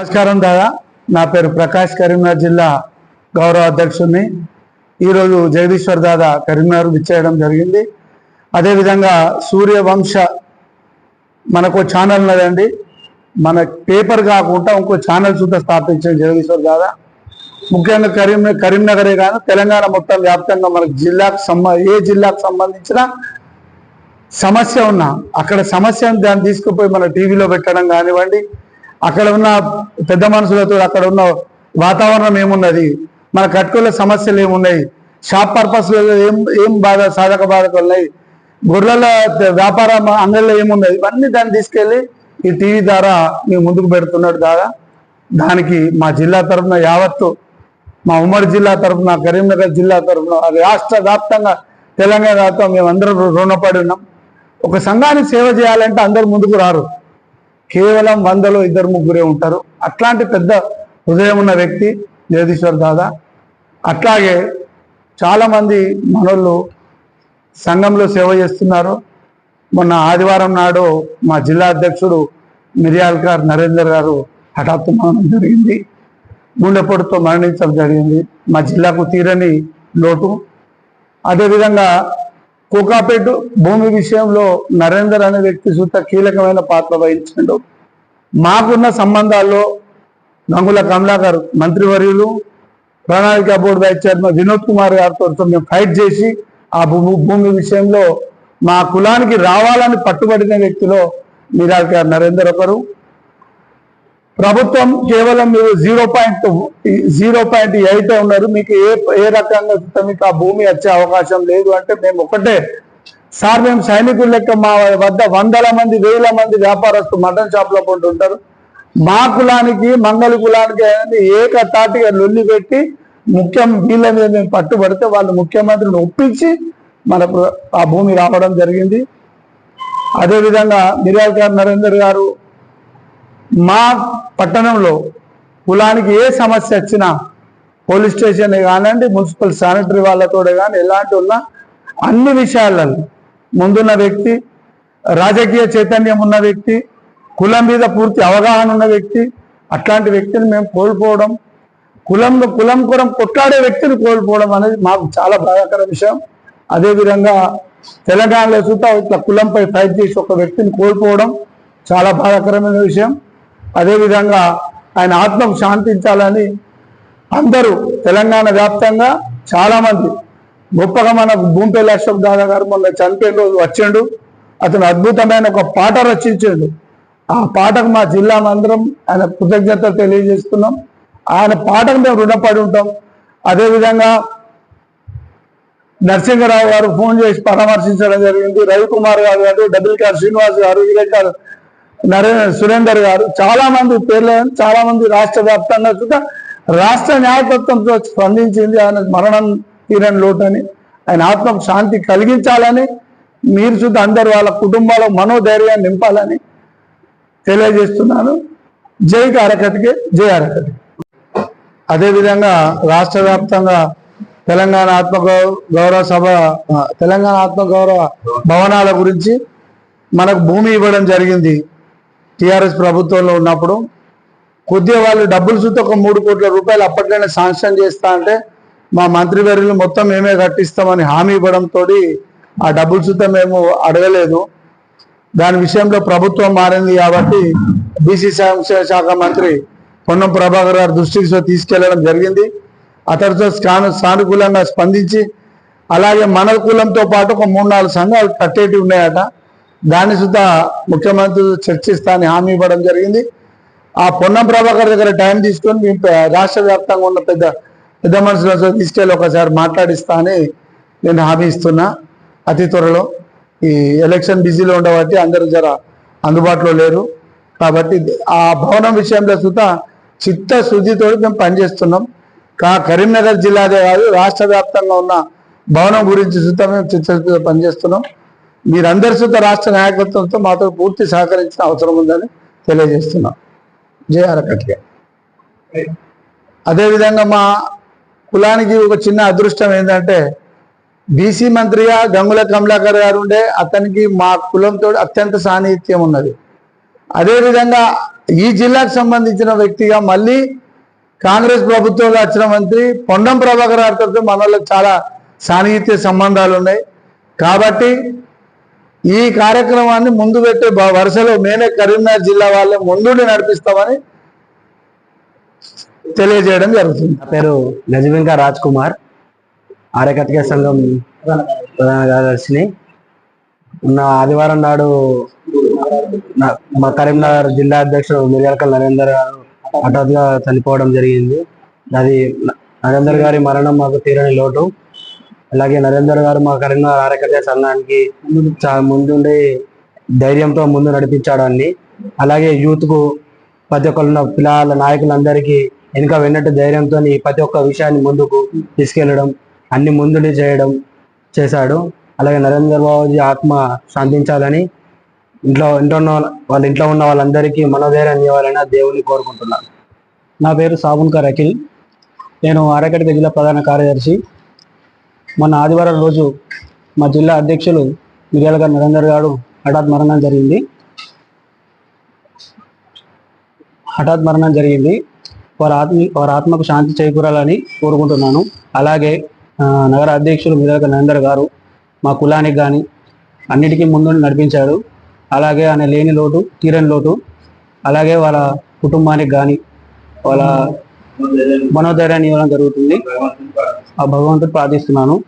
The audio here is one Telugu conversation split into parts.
నమస్కారం దాదా. నా పేరు ప్రకాష్ కరీంనగర్ జిల్లా గౌరవ అధ్యక్షుడిని. ఈరోజు జగదీశ్వర్ దాదా కరీంనగర్ విచ్చేయడం జరిగింది. అదేవిధంగా సూర్యవంశ మనకు ఛానల్ ఉన్నదండి. మన పేపర్ కాకుండా ఇంకో ఛానల్ చూద్దా స్థాపించింది జగదీశ్వర్ దాదా. ముఖ్యంగా కరీం కరీంనగరే కానీ తెలంగాణ మొత్తం వ్యాప్తంగా మనకు జిల్లాకు సంబ ఏ జిల్లాకు సంబంధించిన సమస్య ఉన్నా అక్కడ సమస్యను దాన్ని తీసుకుపోయి మన టీవీలో పెట్టడం కానివ్వండి అక్కడ ఉన్న పెద్ద మనుషులతో అక్కడ ఉన్న వాతావరణం ఏమున్నది? మన కట్టుకునే సమస్యలు ఏమున్నాయి? షాప్ పర్పస్ ఏం ఏం బాధ సాధక బాధకలు ఉన్నాయి గొర్రెల వ్యాపార అంగల్లో ఏమున్నది? ఇవన్నీ దాన్ని తీసుకెళ్ళి ఈ టీవీ ద్వారా మేము ముందుకు పెడుతున్నాడు దాదా. దానికి మా జిల్లా తరఫున యావత్తు మా ఉమ్మడి జిల్లా తరఫున కరీంనగర్ జిల్లా తరఫున రాష్ట్ర వ్యాప్తంగా తెలంగాణ వ్యాప్తంగా మేము అందరం రుణపడి ఉన్నాం. ఒక సంఘానికి సేవ చేయాలంటే అందరు ముందుకు రారు. కేవలం వందలో ఇద్దరు ముగ్గురే ఉంటారు. అట్లాంటి పెద్ద హృదయం ఉన్న వ్యక్తి జగదీశ్వర్ దాదా. అట్లాగే చాలామంది మనోళ్ళు సంఘంలో సేవ చేస్తున్నారు. మొన్న ఆదివారం నాడు మా జిల్లా అధ్యక్షుడు మిర్యాల్కర్ నరేందర్ గారు హఠాత్తు మరణం జరిగింది గుండెపోటుతో మరణించడం జరిగింది. మా జిల్లాకు తీరని లోటు. అదేవిధంగా కోకాపేట భూమి విషయంలో నరేందర్ అనే వ్యక్తి సుత కీలకమైన పాత్ర వహించాడు. మాకున్న సంబంధాల్లో గంగుల కమలాకర్ మంత్రివర్యులు ప్రణాళిక board vice chairman Vinod Kumar గారితో మేము ఫైట్ చేసి ఆ భూమి భూమి విషయంలో మా కులానికి రావాలని పట్టుబడిన వ్యక్తిలో మీరాకర్ నరేందర్ ఒకరు. ప్రభుత్వం కేవలం మీరు zero point zero point eight ఉన్నారు. మీకు ఏ ఏ రకంగా మీకు ఆ భూమి వచ్చే అవకాశం లేదు అంటే మేము ఒకటే. సార్ మేము సైనికుల లెక్క మా వద్ద వందల మంది వేల మంది వ్యాపారస్తులు మటన్ షాప్లో కొంటుంటారు మా కులానికి మంగళ కులానికి అనేది ఏకతాటిగా లొల్లి పెట్టి ముఖ్యం వీళ్ళ మీద మేము పట్టుబడితే వాళ్ళు ముఖ్యమంత్రిని ఒప్పించి మనకు ఆ భూమి రావడం జరిగింది. అదేవిధంగా మిర్యాల్ నరేందర్ గారు మా పట్టణంలో కులానికి ఏ సమస్య వచ్చినా పోలీస్ స్టేషన్ కానివ్వండి మున్సిపల్ శానిటరీ వాళ్ళతో కానీ ఎలాంటి ఉన్నా అన్ని విషయాలలో ముందున్న వ్యక్తి రాజకీయ చైతన్యం ఉన్న వ్యక్తి కులం మీద పూర్తి అవగాహన ఉన్న వ్యక్తి అట్లాంటి వ్యక్తిని మేము కోల్పోవడం కులంలో కులం కులం కొట్లాడే వ్యక్తిని కోల్పోవడం అనేది మాకు చాలా బాధాకర విషయం. అదేవిధంగా తెలంగాణలో చూస్తా ఇట్లా కులంపై ఫైట్ చేసి ఒక వ్యక్తిని కోల్పోవడం చాలా బాధాకరమైన విషయం. అదేవిధంగా ఆయన ఆత్మకు శాంతించాలని అందరూ తెలంగాణ వ్యాప్తంగా చాలామంది గొప్పగా మన భూమిపల్లి అశోక్ దాదా గారు మొన్న చనిపోయిన రోజు వచ్చిండు. అతను అద్భుతమైన ఒక పాట రచించాడు. ఆ పాటకు మా జిల్లా అందరం ఆయన కృతజ్ఞత తెలియజేస్తున్నాం. ఆయన పాటకు మేము రుణపడి ఉంటాం. అదేవిధంగా నరసింహరావు గారు ఫోన్ చేసి పరామర్శించడం జరిగింది. రవికుమార్ గారు గారు డబుల్ కార్ శ్రీనివాస్ గారు ఇలాంటి నరేంద్ర సురేందర్ గారు. చాలా మంది పేర్లు చాలా మంది రాష్ట్ర వ్యాప్తంగా కూడా రాష్ట్ర న్యాయతత్వంతో స్పందించింది. ఆయన మరణం తీరని లోటని ఆయన ఆత్మకు శాంతి కలిగించాలని మీరు చూద్దా అందరు వాళ్ళ కుటుంబాల మనోధైర్యాన్ని నింపాలని తెలియజేస్తున్నాను. జై అరకతికి జై అరకతి అదేవిధంగా రాష్ట్ర వ్యాప్తంగా తెలంగాణ ఆత్మ గౌరవ సభ తెలంగాణ ఆత్మ గౌరవ భవనాల గురించి మనకు భూమి ఇవ్వడం జరిగింది. టీఆర్ఎస్ ప్రభుత్వంలో ఉన్నప్పుడు కొద్దిగా వాళ్ళు డబ్బులు చూస్తే ఒక మూడు కోట్ల రూపాయలు అప్పట్లోనే శాంక్షన్ చేస్తా అంటే మా మంత్రివర్యులు మొత్తం మేమే కట్టిస్తామని హామీ ఇవ్వడంతో ఆ డబ్బులు చూస్తే మేము అడగలేదు. దాని విషయంలో ప్రభుత్వం మారింది కాబట్టి బీసీ సంక్షేమ శాఖ మంత్రి పొన్నం ప్రభాకర్ గారి దృష్టికి తీసుకెళ్ళడం జరిగింది. అతడితో స్కాను సానుకూలంగా స్పందించి అలాగే మన కులంతో పాటు ఒక మూడు నాలుగు సంఘాలు కట్టేటివి ఉన్నాయట. దాన్ని సుద్ధా ముఖ్యమంత్రి చర్చిస్తానని హామీ ఇవ్వడం జరిగింది. ఆ పొన్నం ప్రభాకర్ దగ్గర టైం తీసుకొని మేము రాష్ట్ర వ్యాప్తంగా ఉన్న పెద్ద పెద్ద మనుషులతో తీసుకెళ్ళి ఒకసారి మాట్లాడిస్తా అని నేను హామీ ఇస్తున్నా. అతి త్వరలో ఈ ఎలక్షన్ బిజీలో ఉండబట్టి అందరూ జర అందుబాటులో లేరు. కాబట్టి ఆ భవనం విషయంలో సుత చిత్త శుద్ధితో మేము పనిచేస్తున్నాం. కా కరీంనగర్ జిల్లాదే కాదు రాష్ట్ర వ్యాప్తంగా ఉన్న భవనం గురించి సుత మేము చిత్తశుద్ధితో పనిచేస్తున్నాం. మీరందరి సుత రాష్ట్ర నాయకత్వంతో మాతో పూర్తి సహకరించిన అవసరం ఉందని తెలియజేస్తున్నాం. జయ అరకట్గా అదేవిధంగా మా కులానికి ఒక చిన్న అదృష్టం ఏంటంటే బీసీ మంత్రిగా గంగుల కమలాకర్ గారు ఉండే అతనికి మా కులంతో అత్యంత సాన్నిహిత్యం ఉన్నది. అదేవిధంగా ఈ జిల్లాకు సంబంధించిన వ్యక్తిగా మళ్ళీ కాంగ్రెస్ ప్రభుత్వంలో వచ్చిన మంత్రి పొండం ప్రభాకర్ గారితో మన వాళ్ళకి చాలా సాన్నిహిత్య సంబంధాలు ఉన్నాయి. కాబట్టి ఈ కార్యక్రమాన్ని ముందు పెట్టే వరుసలో మేమే కరీంనగర్ జిల్లా వాళ్ళే ముందుండి నడిపిస్తామని తెలియజేయడం జరుగుతుంది. నా పేరు నజమింకా రాజ్ కుమార్ ఆర్యకటిక సంఘం ప్రధాన కార్యదర్శిని. ఉన్న ఆదివారం నాడు మా కరీంనగర్ జిల్లా అధ్యక్షుడు మిర్యాలకల్ నరేందర్ గారు హఠాత్తుగా చనిపోవడం జరిగింది. అది నరేందర్ గారి మరణం మాకు తీరని లోటు. అలాగే నరేందర్ గారు మా కరీంనగర్ ఆర్యకటిక సంఘానికి చాలా ముందుండి ధైర్యంతో ముందు నడిపించాడు అన్ని అలాగే యూత్కు ప్రతి ఒక్కరున్న పిల్లల నాయకులందరికీ వెనుక వెన్నట్టు ధైర్యంతో ప్రతి ఒక్క విషయాన్ని ముందుకు తీసుకెళ్ళడం అన్ని ముందుండి చేయడం చేశాడు. అలాగే నరేంద్ర బాబుజీ ఆత్మ శాంతించాలని ఇంట్లో ఇంట్లో ఉన్న వాళ్ళ- ఇంట్లో ఉన్న వాళ్ళందరికీ మనోధైర్యాన్ని ఇవ్వాలని దేవుని కోరుకుంటున్నాను నా పేరు సాబున్కర్ అఖిల్. నేను ఆరకటిక జిల్లా ప్రధాన కార్యదర్శి. మొన్న ఆదివారం రోజు మా జిల్లా అధ్యక్షులు మిర్యాల గారు నరేందర్ గారు హఠాత్ మరణం జరిగింది. హఠాత్ మరణం జరిగింది. వారి ఆత్మ వారి ఆత్మకు శాంతి చేకూరాలని కోరుకుంటున్నాను. అలాగే నగర అధ్యక్షులు మిర్యాల నరేందర్ గారు మా కులానికి కానీ అన్నిటికీ ముందు నడిపించాడు అలాగే ఆయన లేని లోటు తీరని లోటు అలాగే వాళ్ళ కుటుంబానికి కానీ వాళ్ళ మనోధైర్యాన్ని ఇవ్వడం జరుగుతుంది. ఆ భగవంతుడు ప్రార్థిస్తున్నాను.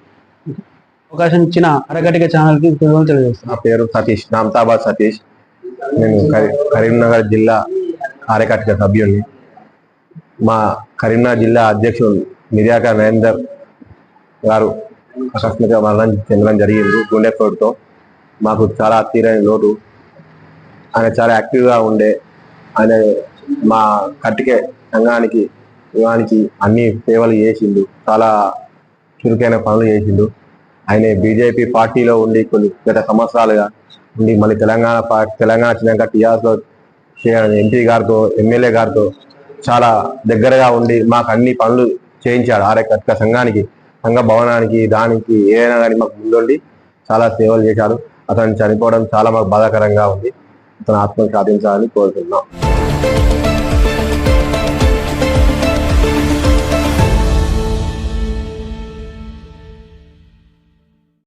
అవకాశం ఇచ్చిన అరగటిక ఛానల్కి కృతజ్ఞతలు తెలియజేస్తాను. నా పేరు సతీష్ నామతాబాద్ సతీష్. నేను కరీంనగర్ జిల్లా కార్యకర్త సభ్యుడిని. మా కరీంనగర్ జిల్లా అధ్యక్షుడు మిర్యాక నరేందర్ గారు ఆకస్మిక మరణం చెందడం జరిగింది గుండెపోటుతో. మాకు చాలా తీరని లోటు. ఆయన చాలా యాక్టివ్గా ఉండే. ఆయన మా కట్టికే సంఘానికి యువానికి అన్ని సేవలు చేసిండు. చాలా చురుకైన పనులు చేసిండు. ఆయన బీజేపీ పార్టీలో ఉండి కొన్ని గత సంవత్సరాలుగా ఉండి మళ్ళీ తెలంగాణ తెలంగాణ వచ్చినాక టీఆర్ఎస్లో ఎంపీ గారితో ఎమ్మెల్యే గారితో చాలా దగ్గరగా ఉండి మాకు అన్ని పనులు చేయించాడు. ఆర్యకర్త సంఘానికి సంఘ భవనానికి దానికి ఏదైనా కానీ మాకు ముందుండి చాలా సేవలు చేశాడు. అతను చనిపోవడం చాలా మాకు బాధాకరంగా ఉంది. అతను ఆత్మను సాధించాలని కోరుతున్నాం.